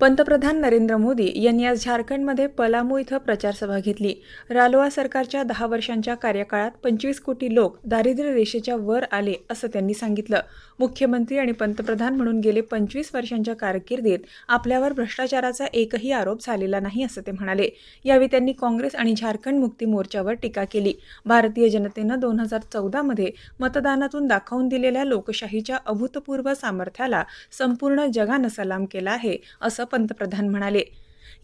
पंतप्रधान नरेंद्र मोदी यांनी आज झारखंडमध्ये पलामू इथं प्रचारसभा घेतली. रालोआ सरकारच्या दहा वर्षांच्या कार्यकाळात पंचवीस कोटी लोक दारिद्र्य रेषेच्या वर आले असं त्यांनी सांगितलं. मुख्यमंत्री आणि पंतप्रधान म्हणून गेले पंचवीस वर्षांच्या कारकिर्दीत आपल्यावर भ्रष्टाचाराचा एकही आरोप झालेला नाही असं ते म्हणाले. यावेळी त्यांनी काँग्रेस आणि झारखंड मुक्ती मोर्चावर टीका केली. भारतीय जनतेनं दोन हजार चौदामध्ये मतदानातून दाखवून दिलेल्या लोकशाहीच्या अभूतपूर्व सामर्थ्याला संपूर्ण जगानं सलाम केला आहे असं पंतप्रधान म्हणाले.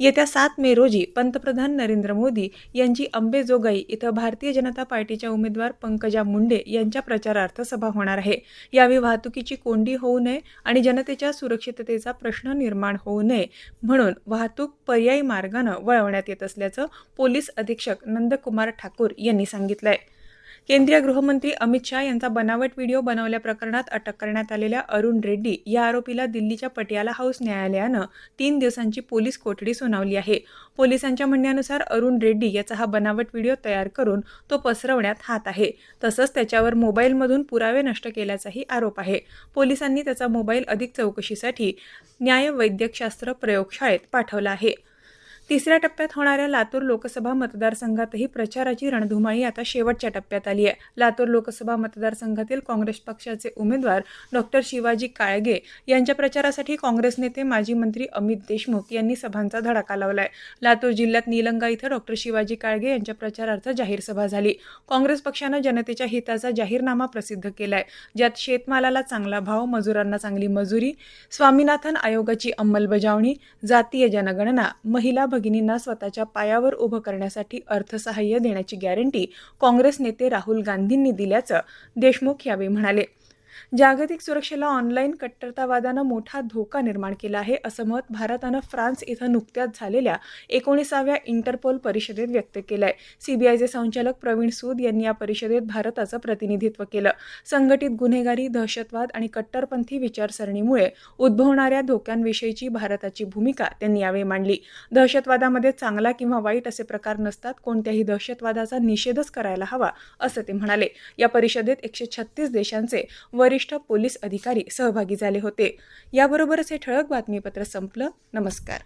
येत्या सात मे रोजी पंतप्रधान नरेंद्र मोदी यांची अंबेजोगाई इथं भारतीय जनता पार्टीच्या उमेदवार पंकजा मुंडे यांच्या प्रचारार्थ सभा होणार आहे. यावेळी वाहतुकीची कोंडी होऊ नये आणि जनतेच्या सुरक्षिततेचा प्रश्न निर्माण होऊ नये म्हणून वाहतूक पर्यायी मार्गानं वळवण्यात येत असल्याचं पोलीस अधीक्षक नंदकुमार ठाकूर यांनी सांगितलं आहे केंद्रीय गृहमंत्री अमित शाह यांचा बनावट व्हिडिओ बनवल्या प्रकरणात अटक करण्यात आलेल्या अरुण रेड्डी या आरोपीला दिल्लीच्या पटियाला हाऊस न्यायालयानं तीन दिवसांची पोलीस कोठडी सुनावली आहे. पोलिसांच्या म्हणण्यानुसार अरुण रेड्डी याचा हा बनावट व्हिडिओ तयार करून तो पसरवण्यात हात आहे. तसंच त्याच्यावर मोबाईलमधून पुरावे नष्ट केल्याचाही आरोप आहे. पोलिसांनी त्याचा मोबाईल अधिक चौकशीसाठी न्यायवैद्यकशास्त्र प्रयोगशाळेत पाठवला आहे. तिसऱ्या टप्प्यात होणाऱ्या लातूर लोकसभा मतदारसंघातही प्रचाराची रणधुमाळी आता शेवटच्या टप्प्यात आली आहे. लातूर लोकसभा मतदारसंघातील काँग्रेस पक्षाचे उमेदवार डॉक्टर शिवाजी काळगे यांच्या प्रचारासाठी काँग्रेस नेते माजी मंत्री अमित देशमुख यांनी सभांचा धडाका लावलाय. लातूर जिल्ह्यात निलंगा इथं डॉक्टर शिवाजी काळगे यांच्या प्रचारार्थ जाहीर सभा झाली. काँग्रेस पक्षानं जनतेच्या हिताचा जाहीरनामा प्रसिद्ध केलाय. ज्यात शेतमालाला चांगला भाव मजुरांना चांगली मजुरी स्वामीनाथन आयोगाची अंमलबजावणी जातीय जनगणना महिला भगिनींना स्वतःच्या पायावर उभं करण्यासाठी अर्थसहाय्य देण्याची गॅरंटी काँग्रेस नेते राहुल गांधींनी दिल्याचं देशमुख यावेळी म्हणाले. जागतिक सुरक्षेला ऑनलाईन कट्टरतावादानं मोठा धोका निर्माण केला आहे असं मत भारतानं फ्रान्स इथं नुकत्याच झालेल्या एकोणीसाव्या इंटरपोल परिषदेत व्यक्त केलं आहे सीबीआयचे संचालक प्रवीण सूद यांनी या परिषदेत भारताचं प्रतिनिधित्व केलं. संघटित गुन्हेगारी दहशतवाद आणि कट्टरपंथी विचारसरणीमुळे उद्भवणाऱ्या धोक्यांविषयीची भारताची भूमिका त्यांनी यावेळी मांडली. दहशतवादामध्ये चांगला किंवा वाईट असे प्रकार नसतात कोणत्याही दहशतवादाचा निषेधच करायला हवा असं ते म्हणाले. या परिषदेत एकशे छत्तीस देशांचे वरिष्ठ पोलीस अधिकारी सहभागी झाले होते. याबरोबरच हे ठळक बातमीपत्र संपलं. नमस्कार.